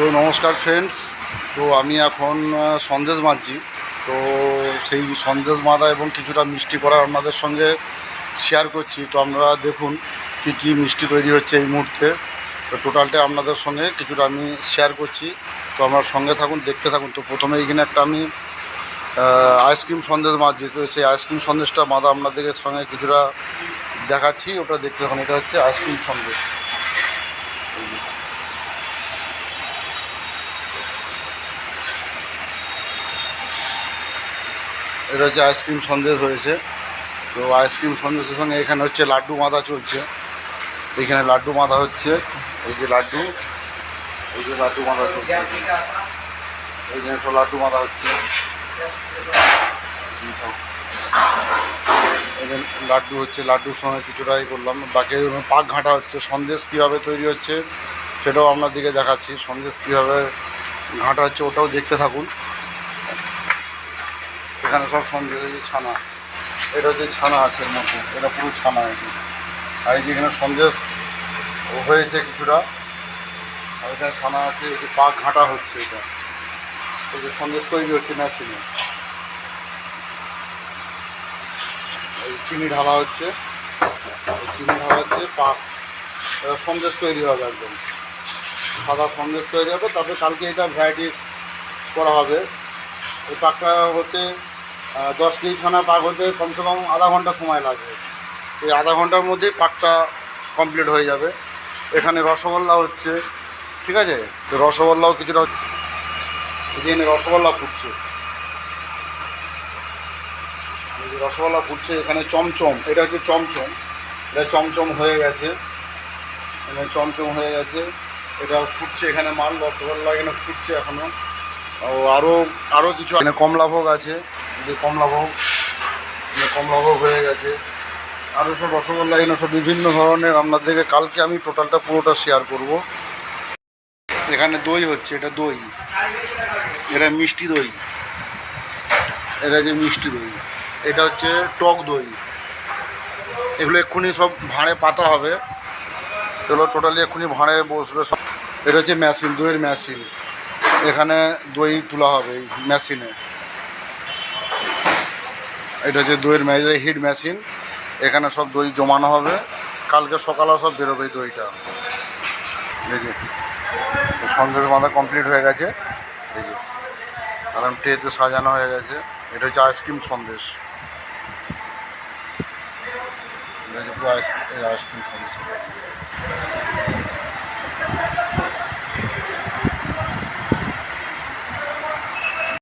তো নমস্কার ফ্রেন্ডস তো আমি এখন সন্দেশ মারছি তো সেই সন্দেশ মাদা এবং কিছুটা মিষ্টি করা আপনাদের সঙ্গে শেয়ার করছি। তো আপনারা দেখুন কি কি মিষ্টি তৈরি হচ্ছে এই মুহূর্তে। তো টোটালটা আপনাদের সঙ্গে কিছুটা আমি শেয়ার করছি। তো আপনার সঙ্গে থাকুন, দেখতে থাকুন। তো প্রথমে এইখানে একটা আমি আইসক্রিম সন্দেশ মারছি তো সেই আইসক্রিম সন্দেশটা মাদা আপনাদের সঙ্গে কিছুটা দেখাচ্ছি। ওটা দেখতে থাকুন, এটা হচ্ছে আইসক্রিম সন্দেশ। এটা হচ্ছে আইসক্রিম সন্দেশ হয়েছে। তো আইসক্রিম সন্দেশের সঙ্গে এখানে হচ্ছে লাড্ডু মাদা চলছে। এখানে লাড্ডু মাদা হচ্ছে। এই যে লাড্ডু, এই যে লাড্ডু মাদা চলছে। এইখানে সব লাড্ডু মাদা হচ্ছে। লাড্ডু হচ্ছে, লাড্ডুর সঙ্গে কিছুটাই করলাম। বাকি পাক ঘাঁটা হচ্ছে। সন্দেশ কীভাবে তৈরি হচ্ছে, সেটাও আপনার দিকে দেখাচ্ছি। সন্দেশ কীভাবে ঘাঁটা হচ্ছে, ওটাও দেখতে থাকুন। এখানে সব সন্দেশ এই যে ছানা এটা হচ্ছে ছানা আছে এর মধ্যে, এটা পুরো ছানা এটি। আর এই যে এখানে সন্দেশ হয়েছে কিছুটা, আর এখানে ছানা আছে, এই যে পাক ঘাঁটা হচ্ছে এটা। এই যে সন্দেশ তৈরি হচ্ছে না মেশিনে। এই চিনি ঢালা হচ্ছে চিনি ঢালা হচ্ছে, পাক, এটা সন্দেশ তৈরি হবে একদম। সাদা সন্দেশ তৈরি হবে, তারপরে কালকে এটা ভ্যারাইটিস করা হবে। এই পাকটা হতে দশ কেজি ছানা পাক হতে কমসে কম আধা ঘণ্টা সময় লাগবে এই আধা ঘণ্টার মধ্যেই পাকটা কমপ্লিট হয়ে যাবে। এখানে রসগোল্লা হচ্ছে, ঠিক আছে? রসগোল্লাও কিছুটা এখানে রসগোল্লা ফুটছে। রসগোল্লা ফুটছে, এখানে চমচম, এটা হচ্ছে চমচম। এটা চমচম হয়ে গেছে। এখানে চমচম হয়ে গেছে। এটা ফুটছে এখানে মাল, রসগোল্লা এখানে ফুটছে এখনও। ও আরও আরও কিছু এখানে কমলাভোগ আছে। যে কমলাভোগ কমলাভোগ হয়ে গেছে। আরও সব রসগোল্লা এখানে সব বিভিন্ন ধরনের। আপনাদেরকে কালকে আমি টোটালটা পুরোটা শেয়ার করব। এখানে দই হচ্ছে, এটা দই। এটা মিষ্টি দই। এটা যে মিষ্টি দই। এটা হচ্ছে টক দই। এগুলো এক্ষুনি সব ভাঁড়ে পাতা হবে। এগুলো টোটালি এক্ষুনি ভাঁড়ে বসবে সব। এটা হচ্ছে মেশিন দইয়ের মেশিন এখানে দই তোলা হবে মেশিনে এটা হচ্ছে দইয়ের মেশিন হিট মেশিন এখানে সব দই জমানো হবে। কালকে সকালে সব বেরোবে দইটা। যে, সন্দেশ বাঁধা কমপ্লিট হয়ে গেছে। যে কারণ ট্রেতে সাজানো হয়ে গেছে। এটা হচ্ছে আইসক্রিম সন্দেশ। আইসক্রিম সন্দেশ।